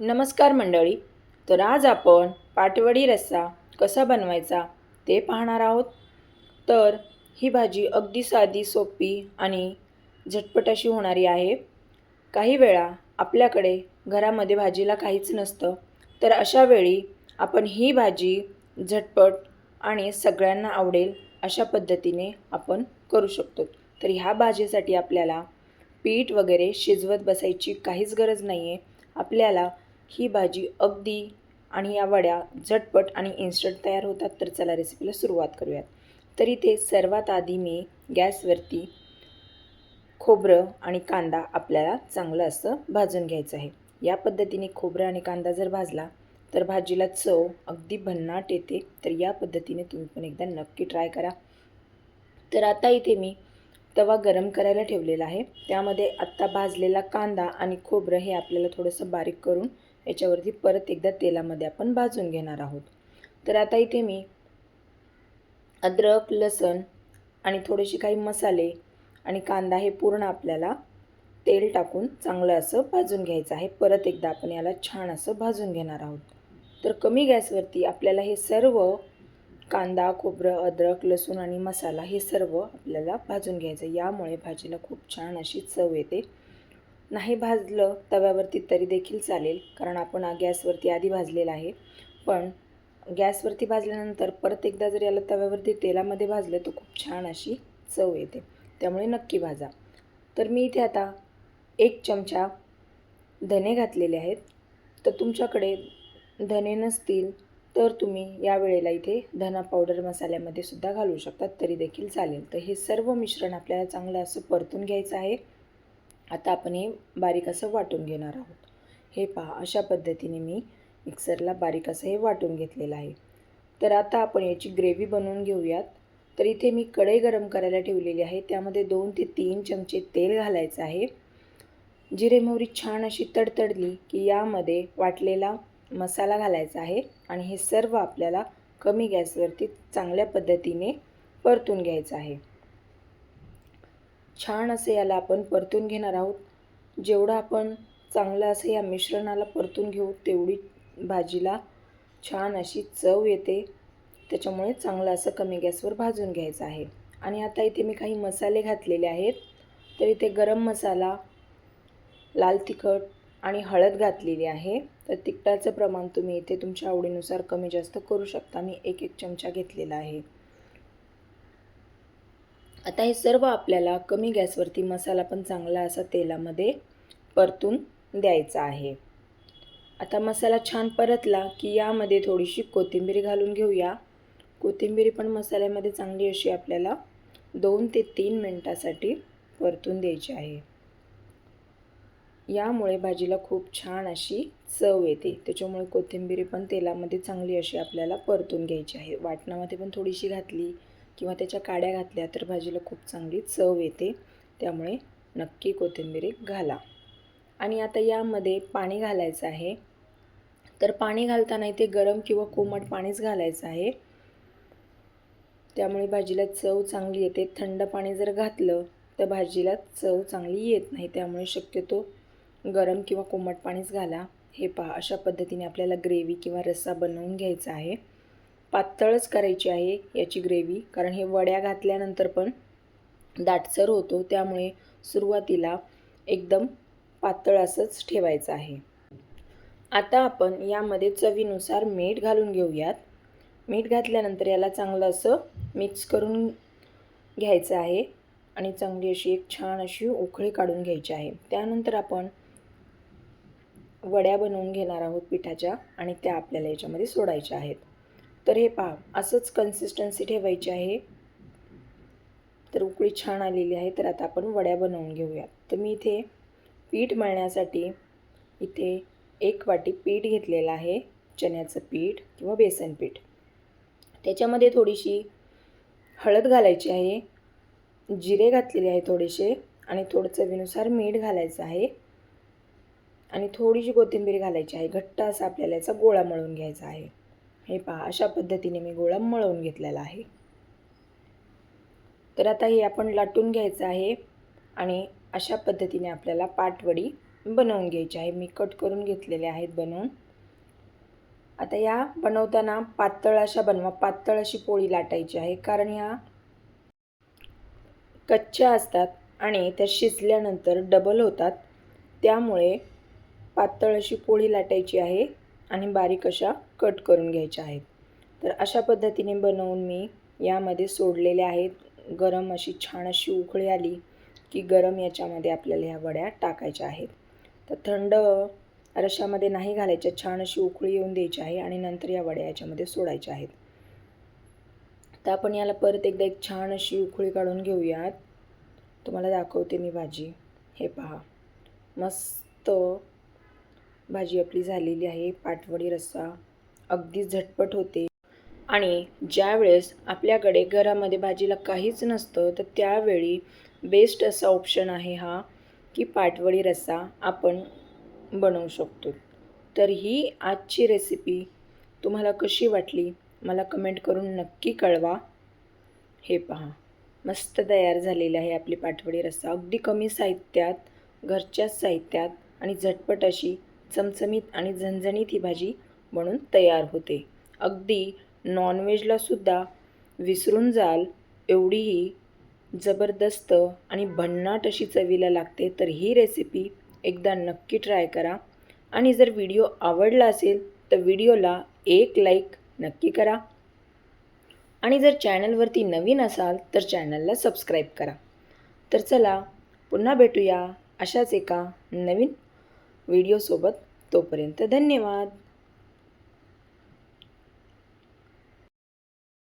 नमस्कार मंडळी. तर आज आपण पाटवडी रस्सा कसा बनवायचा ते पाहणार आहोत. तर ही भाजी अगदी साधी सोपी आणि झटपट अशी होणारी आहे. काही वेळा आपल्याकडे घरामध्ये भाजीला काहीच नसतं. तर अशा वेळी आपण ही भाजी झटपट आणि सगळ्यांना आवडेल अशा पद्धतीने आपण करू शकतो. तर ह्या भाजीसाठी आपल्याला पीठ वगैरे शिजवत बसायची काहीच गरज नाही आहे आपल्याला ही भाजी अगदी आणि या वड्या झटपट आणि इन्स्टंट तयार होतात. तर चला रेसिपीला सुरुवात करूयात. तर इथे सर्वात आधी मी गॅसवरती खोबरं आणि कांदा आपल्याला चांगलं असं भाजून घ्यायचं आहे. या पद्धतीने खोबरं आणि कांदा जर भाजला तर भाजीला चव अगदी भन्नाट येते. तर या पद्धतीने तुम्ही पण एकदा नक्की ट्राय करा. तर आता इथे मी तवा गरम करायला ठेवलेला आहे. त्यामध्ये आत्ता भाजलेला कांदा आणि खोबरं हे आपल्याला थोडंसं बारीक करून याच्यावरती परत एकदा तेलामध्ये आपण भाजून घेणार आहोत. तर आता इथे मी अद्रक लसण आणि थोडेसे काही मसाले आणि कांदा हे पूर्ण आपल्याला तेल टाकून चांगलं असं भाजून घ्यायचं आहे. परत एकदा आपण याला छान असं भाजून घेणार आहोत. तर कमी गॅसवरती आपल्याला हे सर्व कांदा खोबरं अद्रक लसूण आणि मसाला हे सर्व आपल्याला भाजून घ्यायचं यामुळे भाजीला खूप छान अशी चव येते. नाही भाजलं तव्यावरती तरी देखील चालेल कारण आपण गॅसवरती आधी भाजलेलं आहे. पण गॅसवरती भाजल्यानंतर परत एकदा जर याला तव्यावरती तेलामध्ये भाजलं तर खूप छान अशी चव येते. त्यामुळे नक्की भाजा. तर मी इथे आता एक चमचा धने घातलेले आहेत. तर तुमच्याकडे धने नसतील तर तुम्ही या वेळेला इथे धना पावडर मसाल्यामध्ये सुद्धा घालू शकतात तरी देखील चालेल. तर हे सर्व मिश्रण आपल्याला चांगलं असं परतून घ्यायचं आहे. आता आपण हे बारीक असं वाटून घेणार आहोत. हे पहा अशा पद्धतीने मी मिक्सरला बारीक असं हे वाटून घेतलेलं आहे. तर आता आपण याची ग्रेव्ही बनवून घेऊयात. तर इथे मी कढई गरम करायला ठेवलेली आहे. त्यामध्ये दोन ते तीन चमचे तेल घालायचं आहे. जिरे मोहरी छान अशी तडतडली की यामध्ये वाटलेला मसाला घालायचा आहे आणि हे सर्व आपल्याला कमी गॅसवरती चांगल्या पद्धतीने परतून घ्यायचं आहे. छान असे याला आपण परतून घेणार आहोत. जेवढं आपण चांगलं असं या मिश्रणाला परतून घेऊ तेवढी भाजीला छान अशी चव येते. त्याच्यामुळे चांगलं असं कमी गॅसवर भाजून घ्यायचं आहे. आणि आता इथे मी काही मसाले घातलेले आहेत. तर इथे गरम मसाला लाल तिखट आणि हळद घातलेली आहे. तर तिखटाचं प्रमाण तुम्ही इथे तुमच्या आवडीनुसार कमी जास्त करू शकता. मी एक एक चमचा घेतलेला आहे. आता हे सर्व आपल्याला कमी गॅसवरती मसाला पण चांगला असा तेलामध्ये परतून द्यायचा आहे. आता मसाला छान परतला की यामध्ये थोडीशी कोथिंबीर घालून घेऊया. कोथिंबीर पण मसाल्यामध्ये चांगली अशी आपल्याला दोन ते तीन मिनटासाठी परतून द्यायची आहे. यामुळे भाजीला खूप छान अशी चव येते. त्याच्यामुळे कोथिंबीर पण तेलामध्ये चांगली अशी आपल्याला परतून घ्यायची आहे. वाटणामध्ये पण थोडीशी घातली किंवा त्याच्या काड्या घातल्या तर भाजीला खूप चांगली चव येते. त्यामुळे नक्की कोथिंबीर घाला. आणि आता यामध्ये पाणी घालायचं आहे. तर पाणी घालताना इथे गरम किंवा कोमट पाणीच घालायचं आहे. त्यामुळे भाजीला चव चांगली येते. थंड पाणी जर घातलं तर भाजीला चव चांगली येत नाही. त्यामुळे शक्यतो गरम किंवा कोमट पाणीच घाला. हे पहा अशा पद्धतीने आपल्याला ग्रेव्ही किंवा रस्सा बनवून घ्यायचा आहे. पातळच करायची आहे याची ग्रेव्ही. कारण हे वड्या घातल्यानंतर पण दाटसर होतो. त्यामुळे सुरुवातीला एकदम पातळ असंच ठेवायचं आहे. आता आपण यामध्ये चवीनुसार मीठ घालून घेऊयात. मीठ घातल्यानंतर याला चांगलं असं मिक्स करून घ्यायचं आहे. आणि चांगली अशी एक छान अशी उखळी काढून घ्यायची आहे. त्यानंतर आपण वड्या बनवून घेणार आहोत पिठाच्या. आणि त्या आपल्याला याच्यामध्ये सोडायच्या आहेत. तर हे पहा असंच कन्सिस्टन्सी ठेवायची आहे. तर उकळी छान आलेली आहे तर आता आपण वड्या बनवून घेऊयात तर मी इथे पीठ मळण्यासाठी इथे एक वाटी पीठ घेतलेलं आहे चण्याचं पीठ किंवा बेसन पीठ. त्याच्यामध्ये थोडीशी हळद घालायची आहे जिरे घातलेले आहे थोडेसे आणि थोडं चवीनुसार मीठ घालायचं आहे. आणि थोडीशी कोथिंबीर घालायची आहे घट्ट असा आपल्याला याचा गोळा मळून घ्यायचा आहे. हे पहा अशा पद्धतीने मी गोळा मळवून घेतलेला आहे. तर आता हे आपण लाटून घ्यायचं आहे आणि अशा पद्धतीने आपल्याला पाटवडी बनवून घ्यायची आहे. मी कट करून घेतलेले आहेत बनवून. आता या बनवताना पातळ अशा बनवा. पातळ अशी पोळी लाटायची आहे कारण ह्या कच्च्या असतात आणि त्या शिजल्यानंतर डबल होतात. त्यामुळे पातळ अशी पोळी लाटायची आहे. आणि बारीक अशा कट करून घ्यायच्या आहेत. तर अशा पद्धतीने बनवून मी यामध्ये सोडलेले आहेत. गरम अशी छान अशी उकळी आली की गरम याच्यामध्ये आपल्याला ह्या वड्या टाकायच्या आहेत. तर थंड रशामध्ये नाही घालायच्या छान अशी उकळी येऊन द्यायची आहे आणि नंतर या वड्या याच्यामध्ये सोडायच्या आहेत. तर आपण याला परत एकदा एक छान अशी उकळी काढून घेऊयात. तुम्हाला दाखवते मी भाजी. हे पहा. मस्त भाजी आपली झालेली आहे पाटवडी रस्सा. अगदी झटपट होते. आणि ज्यावेळेस आपल्याकडे घरामध्ये भाजीला काहीच नसतं तर त्यावेळी बेस्ट असा ऑप्शन आहे हा की पाटवडी रस्सा आपण बनवू शकतो. तर ही आजची रेसिपी तुम्हाला कशी वाटली? मला कमेंट करून नक्की कळवा. हे पहा मस्त तयार झालेली आहे आपली पाटवडी रस्सा. अगदी कमी साहित्यात घरच्याच साहित्यात आणि झटपट अशी चमचमीत आणि झणझणीत ही भाजी म्हणून तयार होते. अगदी नॉनव्हेजलासुद्धा विसरून जाल एवढीही जबरदस्त आणि भन्नाट अशी चवीला लागते तर ही रेसिपी एकदा नक्की ट्राय करा. आणि जर व्हिडिओ आवडला असेल तर व्हिडिओला एक लाईक नक्की करा. आणि जर चॅनलवरती नवीन असाल तर चॅनलला सबस्क्राईब करा. तर चला पुन्हा भेटूया अशाच एका नवीन व्हिडिओसोबत तोपर्यंत धन्यवाद.